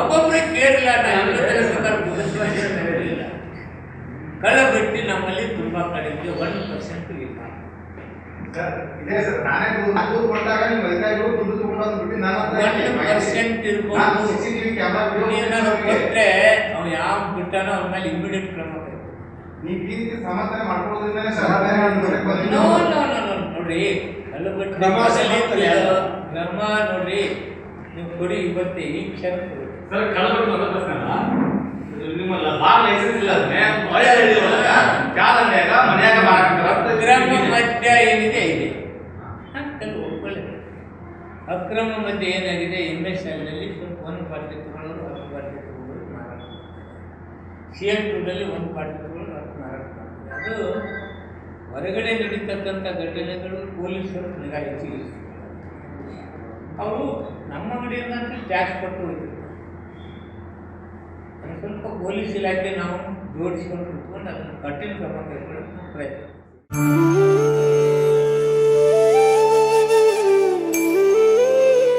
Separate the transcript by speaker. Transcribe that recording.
Speaker 1: ಒಬ್ಬೊಬ್ಬರೇ ಕೇಳಿಲ್ಲ ನಾನು ಎಲ್ಲ ತಿಳಿಸ್ಬೇಕಾದ್ರೆ ಮುಗಿಸ್ಕೊಂಡಿಲ್ಲ ಕಳ್ಳಬೆಟ್ಟಿ ನಮ್ಮಲ್ಲಿ ತುಂಬಾ ಕಡಿಮೆ ಒನ್ ಪರ್ಸೆಂಟ್ ಇಲ್ಲ? ಪರ್ಸೆಂಟ್ ಇರ್ಬೋದು ಅವ್ನು ಯಾವ ಬಿಟ್ಟಾನೋ ಅವ್ರ ಮೇಲೆ ಇಮಿಡಿಯೇಟ್ ಕ್ರಮ ನೋಡ್ರಿ.
Speaker 2: ಕ್ರಮ
Speaker 1: ನೋಡ್ರಿ ನೀವು ಕೊಡಿ ಇವತ್ತೇ ಈ ಕ್ಷಣ ಕೊಡಿ.
Speaker 3: ಸರ್ ಕಳಬಿಟ್ಟು ಒಂದು ಪ್ರಶ್ನೆ ಅಲ್ಲ ನಿಮ್ಮಲ್ಲ ಬಾರ್ ಲೈಸೆನ್ಸ್ ಇಲ್ಲ ಅಂದ್ರೆ ಒಳ್ಳೆ ಹೇಳಿವಲ್ಲ ಕಾಲನ್ಯಾಗ ಮನ್ಯಾಗ
Speaker 1: ಅಕ್ರಮ ಮದ್ಯ ಏನಿದೆ ಇದೆ. ಅಕ್ರಮ ಮದ್ಯ ಏನಾಗಿದೆ ಎಂ ಎಸ್ ಎಲ್ನಲ್ಲಿ ಒಂದು ಪಾರ್ಟಿ ತಗೊಳ್ಳೋರು ಹತ್ತು ಪಾರ್ಟಿ ತಗೊಳ್ಳೋರು ಮಾರಾಟ ಸಿ ಎಲ್ ಟೂದಲ್ಲಿ ಒಂದು ಪಾರ್ಟಿ ತಗೊಳ್ಳೋರು ಹತ್ತು ಮಾರಾಟ ಮಾಡ್ತಾರೆ. ಅದು ಹೊರಗಡೆ ನಡೀತಕ್ಕಂಥ ಘಟನೆಗಳು ಪೊಲೀಸರು ನಿಗಾ ಹೆಚ್ಚಿಗೆ ಅವರು ನಮ್ಮ ಅಂಗಡಿಯಿಂದ ಟ್ಯಾಕ್ಸ್ ಕೊಟ್ಟು ಒಂದು ಸ್ವಲ್ಪ ಪೊಲೀಸ್ ಇಲಾಖೆ ನಾವು ಜೋಡಿಸ್ಕೊಂಡು ಇಟ್ಕೊಂಡು ಅದನ್ನು ಕಠಿಣ ಕ್ರಮ ಪ್ರಯತ್ನ.